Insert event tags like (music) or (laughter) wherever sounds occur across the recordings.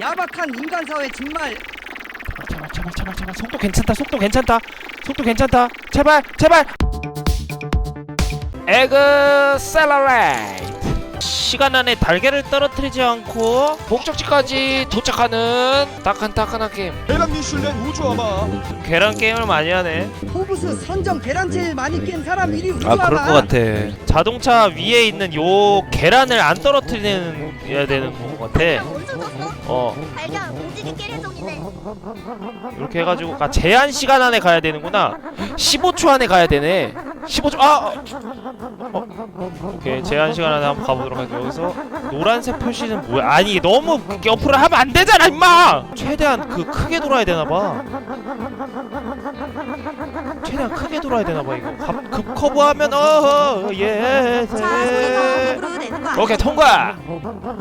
야박한 인간 사회 정말 제발 제발 제발 제발 속도 괜찮다 속도 괜찮다. 속도 괜찮다. 제발 제발. 에그 셀러레이트. 시간 안에 달걀을 떨어뜨리지 않고 목적지까지 도착하는 따끈따끈한 게임. 계란 미슐랭 우주아마. 계란 게임을 많이 하네. 포브스 선정 계란 제일 많이 깬 사람 1위 우주아마 아 그럴 것 같아. 자동차 위에 있는 요 계란을 안 떨어뜨리는 해야 되는 것 같아 어. 발견 움직이 깨래송이네. 이렇게 해가지고 아 제한 시간 안에 가야 되는구나. 15초 안에 가야 되네. 15초 아 어. 오케이 제한 시간 안에 한번 가보도록 할게요. 여기서 노란색 표시는 뭐야? 아니 너무 옆으로 하면 안 되잖아 임마! 최대한 그 크게 돌아야 되나봐 최대한 크게 돌아야 되나 봐 이거. 갑- 급 커브하면 어허 예. 자 소리가 부르 되는 거 아니야? 오케이 통과!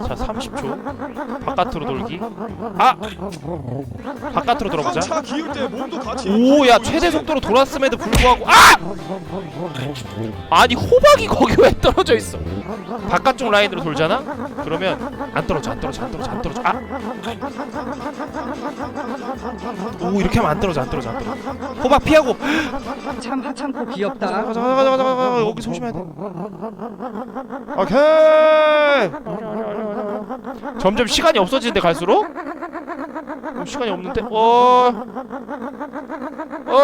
자 30초. 바깥으로 돌기. 아! 바깥으로 돌아보자. 차 기울 때 몸도 같이 오 야 최대 속도로 돌았음에도 불구하고 아! 아니 호박이 거기 왜 떨어져 있어? 바깥쪽 라인으로 돌잖아? 그러면 안 떨어져 안 떨어져 안 떨어져 안 떨어져. 아! 오 이렇게 하면 안 떨어져 안 떨어져 안 떨어져. 호박 피하고 참 하찮고 귀엽다 가자 가자 가자 가자 가자 여기 조심해야 돼 오케이 점점 시간이 없어지는데 갈수록 어, 시간이 없는데 어 어,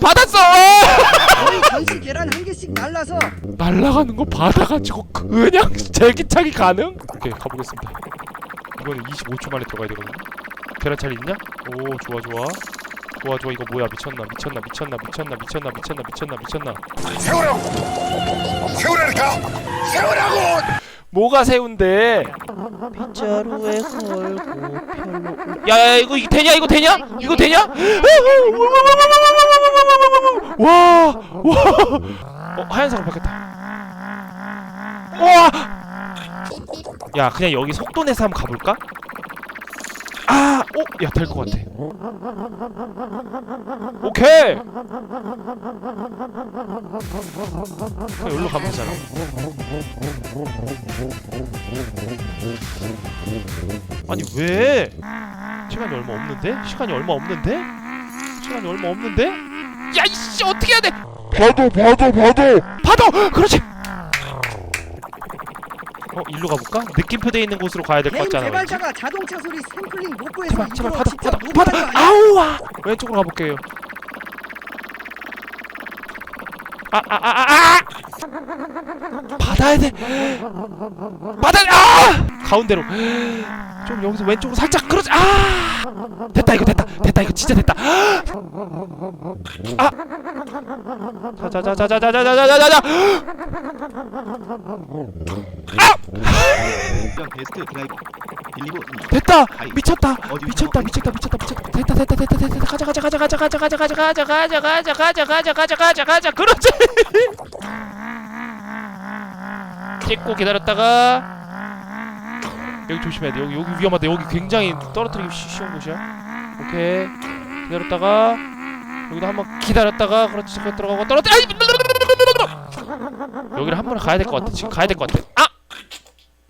받았어! 거의 전시 계란 한 개씩 날라서 날아가는 거 받아가지고 그냥 제기차기 가능? 오케이 가보겠습니다. 이거는 25초 만에 들어가야 되거든요. 계란차리 있냐? 오 좋아 좋아. 좋아 좋아 이거 뭐야? 미쳤나? 미쳤나? 미쳤나? 미쳤나? 미쳤나? 미쳤나? 미쳤나? 미쳤나? 세우라고! 세우라니까! 세우라고! 뭐가 새운데? 빗자루에 걸고 별로 야야 이거 이거 되냐? 이거 되냐? 이거 되냐? 와와 어, 하얀색으로 바뀌었다. 와야 그냥 여기 속도 내서 한번 가볼까? 아, 오, 야, 될 것 같아. 오케이. 그냥 여기로 가면 되잖아. 아니 왜? 시간이 얼마 없는데? 시간이 얼마 없는데? 시간이 얼마 없는데? 야 이씨 어떻게 해야 돼? 봐도 봐도 봐도! 봐도 그렇지. 어 일로 가볼까? 느낌표 돼 있는 곳으로 가야 될것 개인 같잖아. 왠지. 개발자가 자동차 소리 샘플링 못 제발 제발 일부러 받아 직접 받아 녹음한 받아 거 아니야? 아우와 왼쪽으로 가볼게요. 아아아아 아, 받아야 돼. 받아 아 가운데로 좀 여기서 왼쪽으로 살짝 그렇지 아 됐다 이거 됐다 됐다 이거 진짜 됐다 아 자자자자자자자자자자자 빌리고 됐다 미쳤다 미쳤다 미쳤다 미쳤다 미쳤다 됐다 됐다 됐다 됐다 가자 가자 가자 가자 가자 가자 가자 가자 가자 가자 가자 가자 가자 가자 그렇지 찍고 기다렸다가 여기 조심해야 돼. 여기 여기 위험하다. 여기 굉장히 떨어뜨리기 쉬- 쉬운 곳이야. 오케이. 기다렸다가 여기도 한번 기다렸다가 그렇지 잠깐 들어가고 떨어뜨려 여기를 한 번에 가야 될 것 같아. 지금 가야 될 것 같아. 아!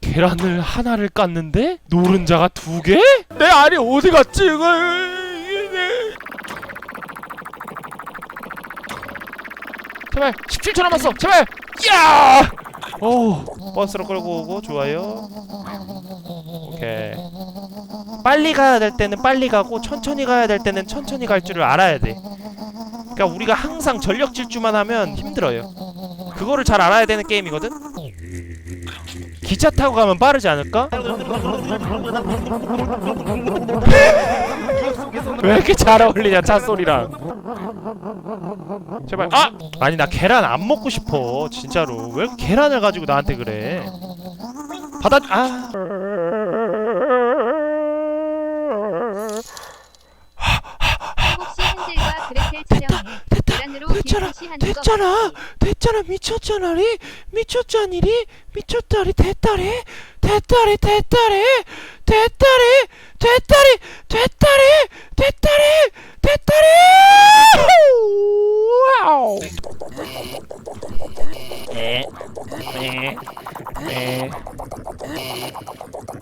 계란을 하나를 깠는데 노른자가 두 개? 내 알이 어디 갔지 이거? 제발 17초 남았어. 제발! 야! 오 버스로 끌고 오고 좋아요. 오케이. 빨리 가야 될 때는 빨리 가고 천천히 가야 될 때는 천천히 갈 줄을 알아야 돼. 그러니까 우리가 항상 전력 질주만 하면 힘들어요. 그거를 잘 알아야 되는 게임이거든? 기차 타고 가면 빠르지 않을까? (laughs) 왜 이렇게 잘 어울리냐 차 소리랑. 제발 아! 아니 나 계란 안 먹고 싶어 진짜로. 왜 계란을 가지고 나한테 그래? 받아 아 됐잖아 됐잖아 됐잖아. 미쳤잖아리? 미쳤잖이리? 미쳤다리? 됐다리 됐다리 됐다리 됐다리 됐다리 됐다리 됐다리 됐다리 와우.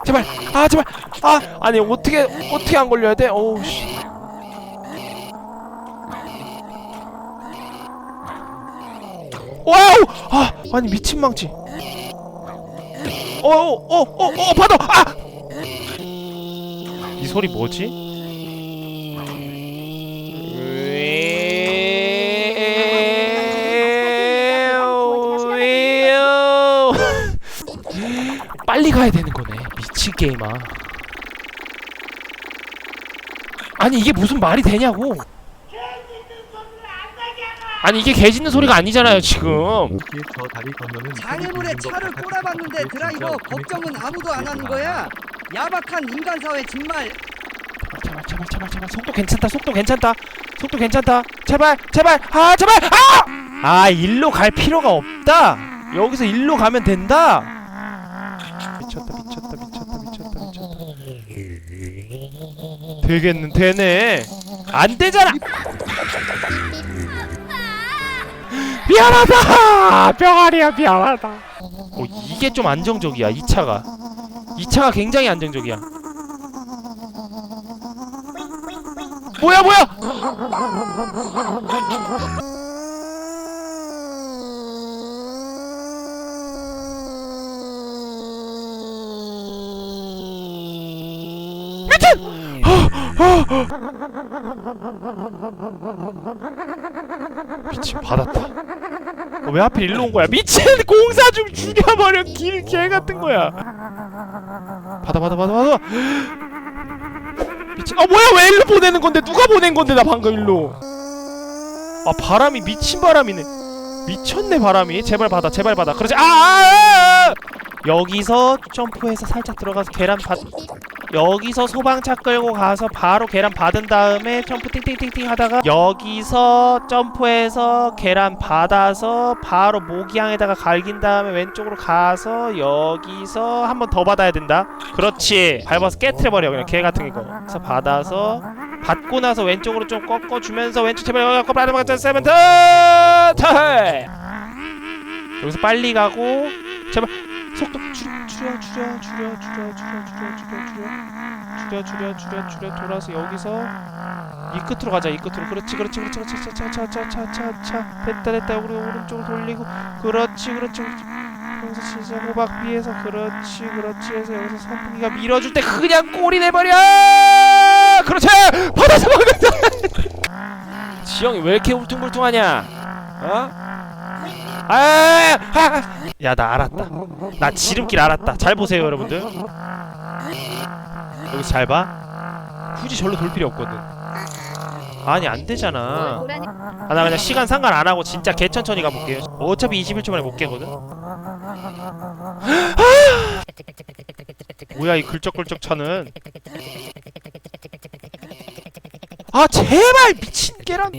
제발, 아 제발, 아 아니 어떻게 어떻게 안 걸려야 돼? 어우 씨. 와우, 아 아니 미친 망치. 어 어 어 어 어 받아, 아. 이 소리 뭐지? (laughs) 빨리 가야 되는 거네. 미친 게임아. 아니 이게 무슨 말이 되냐고. 아니 이게 개 짖는 소리가 아니잖아요 지금. 저 다리 건너는 장애물에 차를 꼬라봤는데 드라이버 걱정은 아무도 안 하는 거야? 야박한 인간 사회 정말. 제발 제발 제발 제발 속도 괜찮다 속도 괜찮다. 속도 괜찮다. 제발 제발. 아 제발. 아! 아 일로 갈 필요가 없다. 여기서 일로 가면 된다. 미쳤다 미쳤다 미쳤다 미쳤다 미쳤다. 되겠는 되네. 안 되잖아 미안하다! 병아리야 미안하다. 어 이게 좀 안정적이야 이 차가. 이 차가 굉장히 안정적이야. 뭐야 뭐야 미친 받았다. 어, 왜 하필 일로 온 거야? 미친! 공사 중 죽여버려 길개 같은 거야. 받아 받아 받아 받아. 미친 아 뭐야? 왜 일로 보내는 건데? 누가 보낸 건데 나 방금 일로? 아 바람이 미친 바람이네. 미쳤네 바람이. 제발 받아 제발 받아. 그러지 아, 아, 아, 아! 여기서 점프해서 살짝 들어가서 계란 받 여기서 소방차 끌고 가서 바로 계란 받은 다음에 점프 띵띵띵띵 하다가 여기서 점프해서 계란 받아서 바로 모기향에다가 갈긴 다음에 왼쪽으로 가서 여기서 한 번 더 받아야 된다. 그렇지. 밟아서 깨트려버려. 그냥 개 같은 거. 그래서 받아서 받고 나서 왼쪽으로 좀 꺾어주면서 왼쪽 제발 꺾어. 빨리 맞자 세븐트 타이 여기서 빨리 가고 제발 속도 줄여 줄여 줄여 줄여 줄여 줄여 줄여 줄여 줄여. 줄여 줄여 줄여 돌아서 여기서 이 끝으로 가자 이 끝으로. 그렇지 그렇지 그렇지 그렇지. 차차차차차차 됐다 됐다. 우리 오른쪽으로 돌리고. 그렇지 그렇지 여기서 진짜 호박 위에서 그렇지 그렇지 해서 여기서 선풍기가 밀어줄 때 그냥 꼬리 내버려! 그렇지! 받아서 먹는다 (laughs) 지영이 왜 이렇게 울퉁불퉁하냐? 어? 아, 야, 나 알았다. 나 지름길 알았다. 잘 보세요, 여러분들. 여기 잘 봐. 굳이 절로 돌 필요 없거든. 아니 안 되잖아. 아, 나 그냥 시간 상관 안 하고 진짜 개 천천히 가볼게요. 어차피 21초 만에 못 깨거든. (gasps) 뭐야 이 글적글적 차는? 아 제발 미친 계란.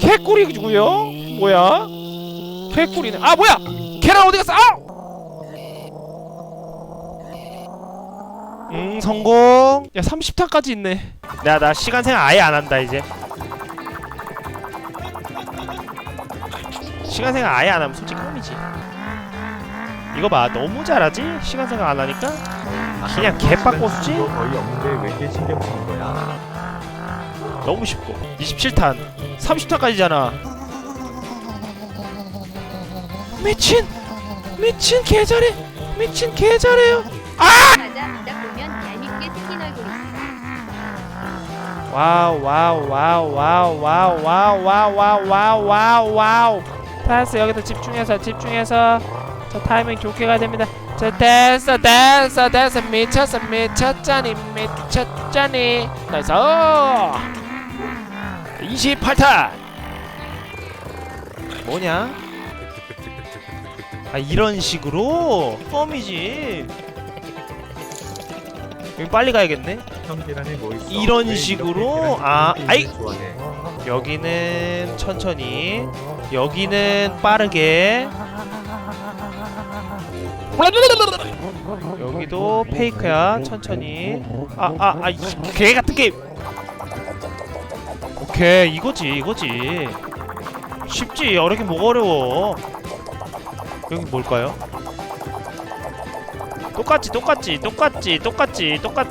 개꿀이고요? 뭐야? 개꿀이네. 아 뭐야? 계란 어디 갔어? 아! 음 성공. 야 30탄까지 있네. 나나 시간 생각 아예 안 한다 이제. 시간 생각 아예 안 하면 솔직히 껌이지. 이거 봐 너무 잘하지? 시간 생각 안 하니까 그냥 개빡고수지? 거의 없는데 왜 이렇게 신경 쓰는 거야? 너무 쉽고 27탄 30탄까지잖아 미친 미친 개잘해 미친 개잘해요 있어. 와우 와우 와우 와우 와우 와우 와우 와우 와우 와우 와우 됐어 여기서 집중해서 집중해서 저 타이밍 좋게 가야 됩니다 저 됐어 됐어 됐어 미쳤어 미쳤자니 미쳤자니 나이스 28탄 뭐냐? 아 이런 식으로? 껌이지. 여기 빨리 가야겠네. 형 계란에 뭐 있어? 이런 왜 식으로? 계란이 아, 아이! 걸 좋아해? 여기는 천천히. 여기는 빠르게. 여기도 페이크야 천천히. 아아아개 같은 게임 오케이 이거지 이거지. 쉽지 어렵게 뭐가 어려워. 여기 뭘까요? 똑같지 똑같지 똑같지 똑같지 똑같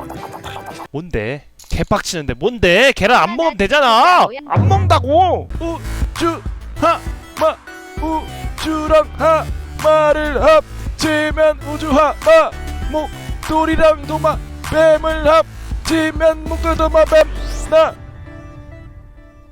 뭔데? 개빡치는데. 뭔데? 계란 안 먹으면 되잖아! 안 먹는다고! 우주 하마 우주랑 하마를 합치면 우주 하마 목돌이랑 도마 뱀을 합치면 목돌 도마 뱀나